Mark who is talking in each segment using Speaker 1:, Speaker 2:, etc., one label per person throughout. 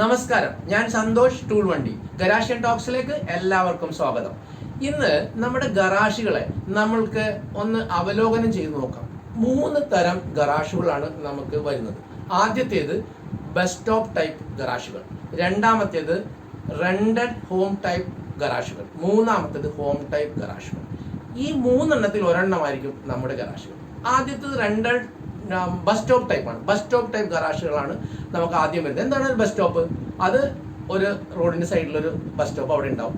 Speaker 1: നമസ്കാരം. ഞാൻ സന്തോഷ് ടൂൾ വണ്ടി ഗരാഷ്യൻ ടോക്സിലേക്ക് എല്ലാവർക്കും സ്വാഗതം. ഇന്ന് നമ്മുടെ ഗറാഷുകളെ നമ്മൾക്ക് ഒന്ന് അവലോകനം ചെയ്ത് നോക്കാം. മൂന്ന് തരം ഗറാഷുകളാണ് നമുക്ക് വരുന്നത്. ആദ്യത്തേത് ബസ് സ്റ്റോപ്പ് ടൈപ്പ് ഗറാഷുകൾ രണ്ടാമത്തേത് റെൻഡഡ് ഹോം ടൈപ്പ് ഗറാഷുകൾ മൂന്നാമത്തേത് ഹോം ടൈപ്പ് ഗറാഷുകൾ ഈ മൂന്നെണ്ണത്തിൽ ഒരെണ്ണമായിരിക്കും നമ്മുടെ ഗറാഷുകൾ ആദ്യത്തേത് റെന്റഡ് ബസ് സ്റ്റോപ്പ് ടൈപ്പാണ് ബസ് സ്റ്റോപ്പ് ടൈപ്പ് ഗറാഷുകളാണ് നമുക്ക് ആദ്യം വരുന്നത്. എന്താണ് ബസ് സ്റ്റോപ്പ് അത് ഒരു റോഡിന്റെ സൈഡിലൊരു ബസ് സ്റ്റോപ്പ് അവിടെ ഉണ്ടാവും.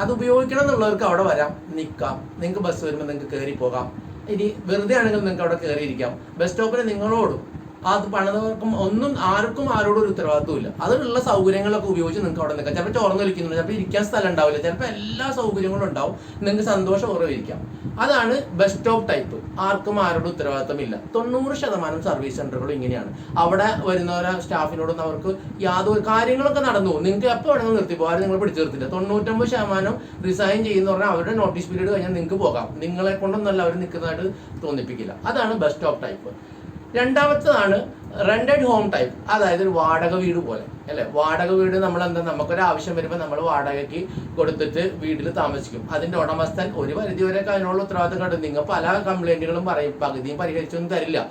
Speaker 1: അത് ഉപയോഗിക്കണം എന്നുള്ളവർക്ക് അവിടെ വരാം നിൽക്കാം നിങ്ങൾക്ക് ബസ് വരുമ്പോൾ നിങ്ങൾക്ക് കയറി പോകാം. ഇനി വെറുതെ ആണെങ്കിൽ നിങ്ങൾക്ക് അവിടെ കയറിയിരിക്കാം ബസ് സ്റ്റോപ്പിന് നിങ്ങളോടും അത് പണിതവർക്കും ഒന്നും ആർക്കും ആരോടും ഒരു ഉത്തരവാദിത്വം ഇല്ല. അതിനുള്ള സൗകര്യങ്ങളൊക്കെ ഉപയോഗിച്ച് നിങ്ങൾക്ക് അവിടെ നിൽക്കാം. ചിലപ്പോൾ ചോർന്ന് വലിക്കുന്നുണ്ട് ചിലപ്പോൾ ഇരിക്കാൻ സ്ഥലം ഉണ്ടാവില്ല. ചിലപ്പോൾ എല്ലാ സൗകര്യങ്ങളും ഉണ്ടാവും. നിങ്ങൾക്ക് സന്തോഷം ഇരിക്കാം അതാണ് ബസ് സ്റ്റോപ്പ് ടൈപ്പ് ആർക്കും ആരോടും ഉത്തരവാദിത്വം ഇല്ല. തൊണ്ണൂറ് ശതമാനം സർവീസ് സെന്ററുകളും ഇങ്ങനെയാണ്. അവിടെ വരുന്നവരെ സ്റ്റാഫിനോടൊന്നും അവർക്ക് യാതൊരു കാര്യങ്ങളൊക്കെ നടന്നു പോകും. നിങ്ങൾക്ക് എപ്പോൾ വേണമെങ്കിൽ നിർത്തി പോകാൻ നിങ്ങൾ പിടിച്ചു നിർത്തില്ല. തൊണ്ണൂറ്റൊമ്പത് ശതമാനം റിസൈൻ ചെയ്യുന്ന പറഞ്ഞാൽ അവരുടെ നോട്ടീസ് പീരീഡ് കഴിഞ്ഞാൽ നിങ്ങൾക്ക് പോകാം. നിങ്ങളെ കൊണ്ടൊന്നല്ല അവർ നിൽക്കുന്നതായിട്ട് തോന്നിപ്പിക്കില്ല. അതാണ് ബസ് സ്റ്റോപ്പ് ടൈപ്പ് രണ്ടാമത്തതാണ് റെന്റഡ് ഹോം ടൈപ്പ് അതായത് ഒരു വാടക വീട് പോലെ അല്ലെ? വാടക വീട് നമ്മൾ എന്താ നമുക്കൊരു ആവശ്യം വരുമ്പോൾ നമ്മൾ വാടകയ്ക്ക് കൊടുത്തിട്ട് വീട്ടിൽ താമസിക്കും. അതിന്റെ ഉടമസ്ഥൻ ഒരു പരിധി വരെ അതിനുള്ള ഉത്തരവാദിത്തം കണ്ടു നിങ്ങൾ പല കംപ്ലൈന്റുകളും പറയും. പകുതിയും പരിഹരിച്ചൊന്നും തരില്ല.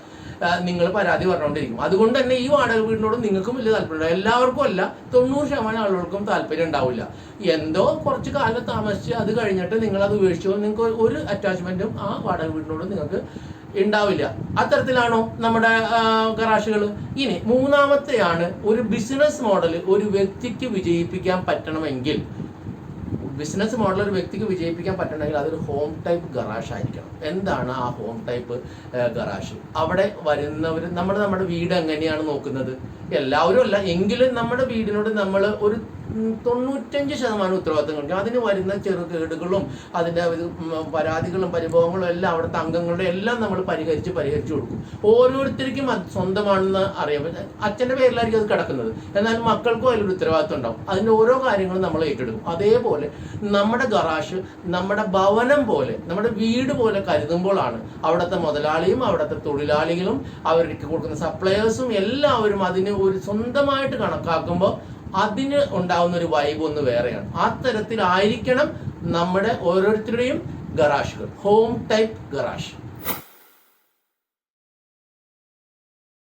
Speaker 1: നിങ്ങൾ പരാതി പറഞ്ഞുകൊണ്ടിരിക്കും അതുകൊണ്ട് തന്നെ ഈ വാടക വീടിനോട് നിങ്ങൾക്കും വലിയ താല്പര്യം എല്ലാവർക്കും അല്ല തൊണ്ണൂറ് ശതമാനം ആളുകൾക്കും താല്പര്യം ഉണ്ടാവില്ല. എന്തോ കുറച്ച് കാലം താമസിച്ച് അത് കഴിഞ്ഞിട്ട് നിങ്ങൾ അത് ഉപേക്ഷിച്ചു നിങ്ങൾക്ക് ഒരു അറ്റാച്ച്മെന്റും ആ വാടക വീടിനോട് നിങ്ങൾക്ക് ഉണ്ടാവില്ല. അത്തരത്തിലാണോ നമ്മുടെ ഗറാഷുകൾ ഇനി മൂന്നാമത്തെയാണ് ഒരു ബിസിനസ് മോഡൽ ഒരു വ്യക്തിക്ക് വിജയിപ്പിക്കാൻ പറ്റണമെങ്കിൽ. ബിസിനസ് മോഡൽ ഒരു വ്യക്തിക്ക് വിജയിപ്പിക്കാൻ പറ്റണമെങ്കിൽ അതൊരു ഹോം ടൈപ്പ് ഗറാഷ് ആയിരിക്കണം. എന്താണ് ആ ഹോം ടൈപ്പ് ഗറാഷ് അവിടെ വരുന്നവർ നമ്മൾ നമ്മുടെ വീട് എങ്ങനെയാണ് നോക്കുന്നത്? എല്ലാവരും അല്ല. എങ്കിലും നമ്മുടെ വീടിനോട് നമ്മൾ ഒരു തൊണ്ണൂറ്റഞ്ച് ശതമാനം ഉത്തരവാദിത്തം കാണിക്കും അതിന് വരുന്ന ചെറുകേടുകളും അതിന്റെ പരാതികളും പരിഭവങ്ങളും എല്ലാം അവിടുത്തെ അംഗങ്ങളുടെ എല്ലാം നമ്മൾ പരിഹരിച്ച് പരിഹരിച്ചു കൊടുക്കും. ഓരോരുത്തർക്കും അത് സ്വന്തമാണെന്ന് അറിയാം. അച്ഛന്റെ പേരിലായിരിക്കും അത് കിടക്കുന്നത്. എന്നാൽ മക്കൾക്കും അതിലൊരു ഉത്തരവാദിത്തം ഉണ്ടാവും. അതിന്റെ ഓരോ കാര്യങ്ങളും നമ്മൾ ഏറ്റെടുക്കും. അതേപോലെ നമ്മുടെ ഗറാഷ് നമ്മുടെ ഭവനം പോലെ നമ്മുടെ വീട് പോലെ കരുതുമ്പോഴാണ് അവിടുത്തെ മുതലാളിയും അവിടുത്തെ തൊഴിലാളികളും അവർക്ക് കൊടുക്കുന്ന സപ്ലയേഴ്സും എല്ലാവരും അതിന് ഒരു സ്വന്തമായിട്ട് കണക്കാക്കുമ്പോൾ അതിന് ഉണ്ടാവുന്ന ഒരു വൈബ് ഒന്ന് വേറെയാണ്. ആ തരത്തിലായിരിക്കണം നമ്മുടെ ഓരോരുത്തരുടെയും ഗറാഷുകൾ ഹോം ടൈപ്പ് ഗറാഷ്